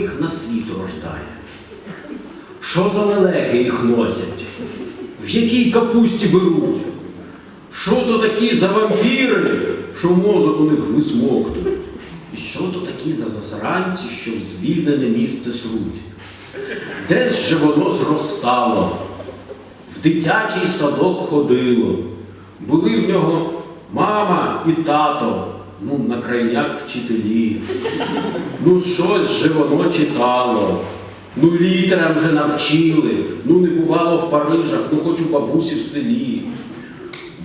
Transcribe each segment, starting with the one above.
їх на світ рождає? Що за лелеки їх носять? В якій капусті беруть? Що то такі за вампіри, що мозок у них висмоктують? І що то такі за засранці, що в звільнене місце сруть? Де ж же воно зростало? В дитячий садок ходило. Були в нього мама і тато, ну, на крайняк вчителі. Ну, щось же воно читало. Ну, літерам вже навчили. Ну, не бувало в Парижах, ну хоч у бабусі в селі.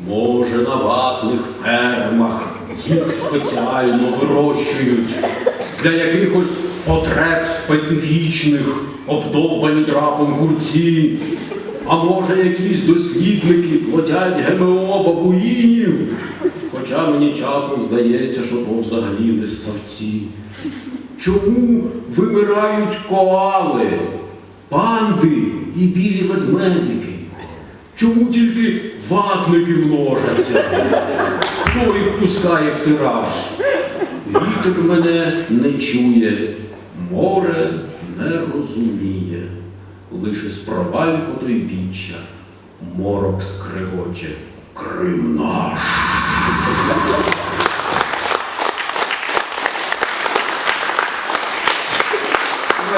Може, на ватних фермах їх спеціально вирощують для якихось потреб специфічних, обдовбані драпом курці. А може, якісь дослідники платять ГМО бабуїнів. Хоча мені часом здається, що то взагалі не ссавці. Чому вимирають коали, панди і білі ведмедики? Чому тільки ватники множаться? Хто їх пускає в тираж? Вітер мене не чує, море не розуміє. Лише з провальку той біччя морок скрегоче. Крим наш.